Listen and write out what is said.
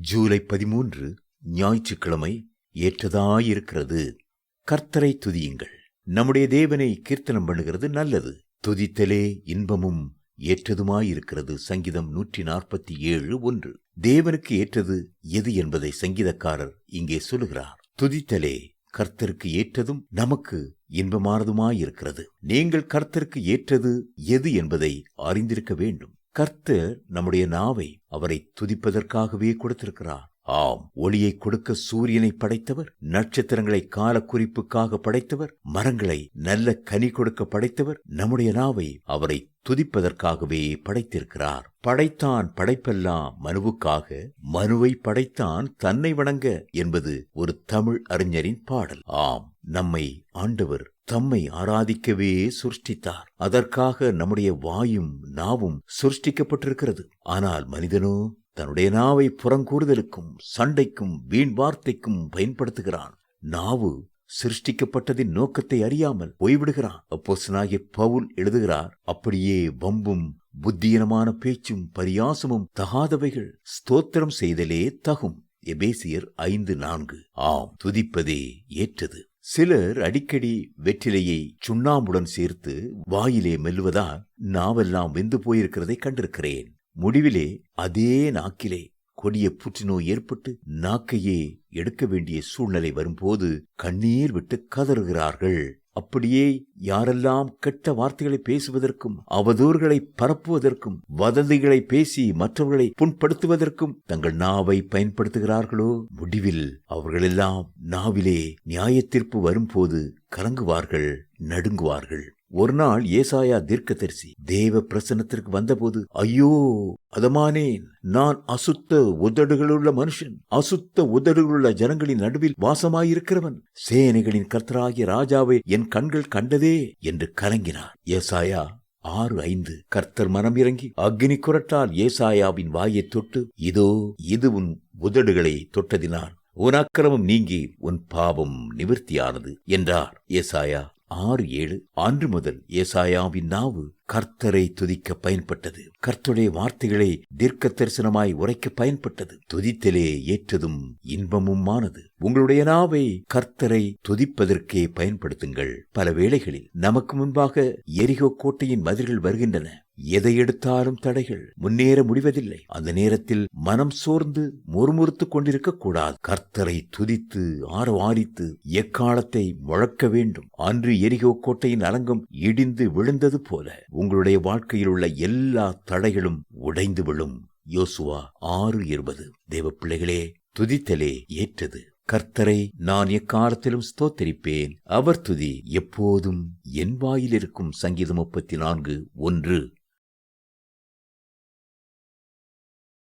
ஜூலை பதிமூன்று ஞாயிற்றுக்கிழமை ஏற்றதாயிருக்கிறது. கர்த்தரை துதியுங்கள். நம்முடைய தேவனை கீர்த்தனம் பண்ணுகிறது நல்லது. துதித்தலே இன்பமும் ஏற்றதுமாயிருக்கிறது. சங்கீதம் நூற்றி நாற்பத்தி ஏழு ஒன்று. தேவனுக்கு ஏற்றது எது என்பதை சங்கீதக்காரர் இங்கே சொல்லுகிறார். துதித்தலே கர்த்தருக்கு ஏற்றதும் நமக்கு இன்பமானதுமாயிருக்கிறது. நீங்கள் கர்த்தருக்கு ஏற்றது எது என்பதை அறிந்திருக்க வேண்டும். கர்த்தர் நம்முடைய நாவை அவரை துதிப்பதற்காகவே கொடுத்திருக்கிறார். ஆம் ஒளியை கொடுக்க சூரியனை படைத்தவர் நட்சத்திரங்களை கால குறிப்புக்காக படைத்தவர் மரங்களை நல்ல கனி கொடுக்க படைத்தவர் நம்முடைய நாவை அவரை துதிப்பதற்காகவே படைத்திருக்கிறார். படைத்தான் படைப்பெல்லாம் மனுவுக்காக மனுவை படைத்தான் தன்னை வணங்க என்பது ஒரு தமிழ் அறிஞரின் பாடல். ஆம் நம்மை ஆண்டவர் தம்மை ஆராதிக்கவே சுருஷ்டித்தார். அதற்காக நம்முடைய வாயும் நாவும் சுருஷ்டிக்கப்பட்டிருக்கிறது. ஆனால் மனிதனோ தன்னுடைய நாவை புறங்கூறுதலுக்கும் சண்டைக்கும் வீண் வார்த்தைக்கும் பயன்படுத்துகிறான். நாவு சிருஷ்டிக்கப்பட்டதின் நோக்கத்தை அறியாமல் போய்விடுகிறான். அப்போசனாகிய பவுல் எழுதுகிறார் அப்படியே வம்பும் புத்தியனமான பேச்சும் பரியாசமும் தகாதவைகள் ஸ்தோத்திரம் செய்தலே தகும். எபேசியர் ஐந்து நான்கு. ஆம் துதிப்பதே ஏற்றது. சிலர் அடிக்கடி வெற்றிலையை சுண்ணாம்புடன் சேர்த்து வாயிலே மெல்லுவதால் நாவெல்லாம் வெந்து போயிருக்கிறதை கண்டிருக்கிறேன். முடிவிலே அதே நாக்கிலே கொடிய புற்றுநோய் ஏற்பட்டு நாக்கையே எடுக்க வேண்டிய சூழ்நிலை வரும்போது கண்ணீர் விட்டு கதறுகிறார்கள். அப்படியே யாரெல்லாம் கெட்ட வார்த்தைகளை பேசுவதற்கும் அவதூறுகளை பரப்புவதற்கும் வதந்திகளை பேசி மற்றவர்களை புண்படுத்துவதற்கும் தங்கள் நாவை பயன்படுத்துகிறார்களோ? முடிவில் அவர்களெல்லாம் நாவிலே நியாயத்தீர்ப்பு வரும்போது கலங்குவார்கள் நடுங்குவார்கள். ஒரு நாள் ஏசாயா தீர்க்கதரிசி தேவ பிரசன்னத்திற்கு வந்தபோது ஐயோ அதமானேன் நான் அசுத்த உதடுகளுள்ள மனுஷன் அசுத்த உதடுகளுள்ள ஜனங்களின் நடுவில் வாசமாயிருக்கிறவன். சேனைகளின் கர்த்தராகிய ராஜாவை என் கண்கள் கண்டதே என்று கலங்கினார். ஏசாயா ஆறு ஐந்து கர்த்தர் மனம் இறங்கி அக்னி குரட்டால் ஏசாயாவின் வாயைத் தொட்டு இதோ இது உன் உதடுகளை தொட்டதினால் உன் அக்கிரமம் நீங்கி உன் பாவம் நிவர்த்தியானது என்றார். ஏசாயா ஆறு ஏழு அன்று முதல் ஏசாயாவின் நாவு கர்த்தரை துதிக்க பயன்பட்டது. கர்த்தருடைய வார்த்தைகளை தீர்க்க தரிசனமாய் உரைக்க பயன்பட்டது. துதித்தலே ஏற்றதும் இன்பமுமானது. உங்களுடைய நாவை கர்த்தரை துதிப்பதற்கே பயன்படுத்துங்கள். பல வேளைகளில் நமக்கு முன்பாக எரிகோ கோட்டையின் மதில்கள் வருகின்றன. எதை எடுத்தாலும் தடைகள் முன்னேற முடிவதில்லை. அந்த நேரத்தில் மனம் சோர்ந்து முறுமுறுத்துக் கொண்டிருக்க கூடாது. கர்த்தரை துதித்து ஆரவாரித்து எக்காலத்தை முழக்க வேண்டும். அன்று எரிகோ கோட்டையின் அலங்கம் இடிந்து விழுந்தது போல உங்களுடைய வாழ்க்கையில் உள்ள எல்லா தடைகளும் உடைந்து விழும். யோசுவா ஆறு இருபது. தேவ பிள்ளைகளே துதித்தலே ஏற்றது. கர்த்தரை நான் எக்காலத்திலும் ஸ்தோத்தரிப்பேன். அவர் துதி எப்போதும் என் வாயிலிருக்கும் சங்கீதம் முப்பத்தி நான்கு ஒன்று.